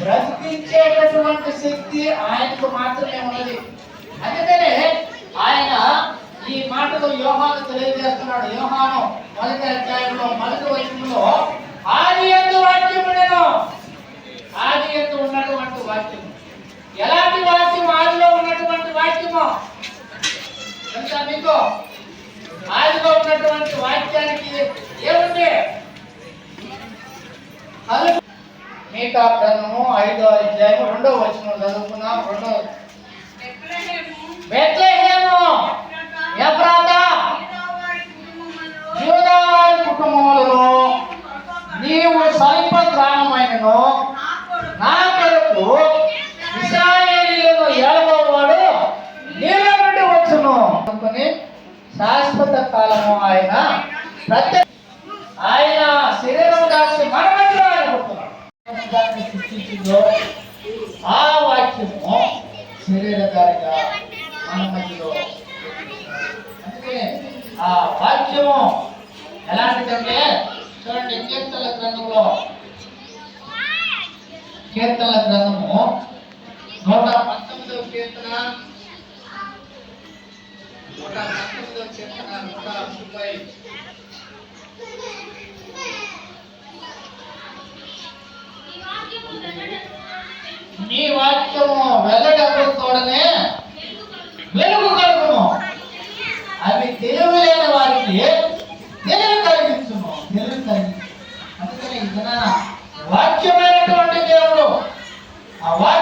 బ్రతికించేటటువంటి శక్తి ఆయనకు మాత్రమే ఉన్నది. అందుకనే ఆయన ఈ మాటలు యోహాను తెలియజేస్తున్నాడు. యోహాను మొదటి అధ్యాయంలో మొదటి వచనంలో ఆది ఎందు వాక్యం నేను. ఆది ఎందు ఉన్నటువంటి వాక్యం ఎలాంటి వాక్యం ఆదిలో ఉన్నటువంటి వాక్యము. తెలుసా మీకు ఆదిలో ఉన్నటువంటి వాక్యానికి ఏముంది కలుపు మీకా గ్రంథము ఐదో అధ్యాయము రెండో వచనం చదువుకున్నాం రెండో బెత్లహేము ఎఫ్రాతా యూదావారి కుటుంబములలో నీవు స్వల్ప గ్రామమైనను నా కొరకు ఇస్రాయేలీలను ఏడవవాడు నీళ్ళ నుండి వచ్చును. అనుకుని శాశ్వత కాలము ఆయన ప్రత్యేక ఆయన శరీరం దాచి మన మధ్యలో ఆయన పుట్టున్నాడు. శరీరాన్ని సృష్టించిందో ఆ వాక్యము శరీరధారిగా మన మధ్యలో అందుకే ఆ వాక్యము ఎలాంటిదంటే చూడండి కీర్తన గ్రంథంలో. కీర్తన గ్రంథము నూట పంతొమ్మిదవ కీర్తన. నూట పంతొమ్మిదవ కీర్తన నూట ముప్పై. నీ వాక్యము వెల్లడకు వెలుగు కలుగును. అవి తెలియలేని వారికి తెలుగు కలిగించును. తెలుగు కలిగించు. అందుకని ఇతన వాక్యమైనటువంటి దేవుడు ఆ వాక్యం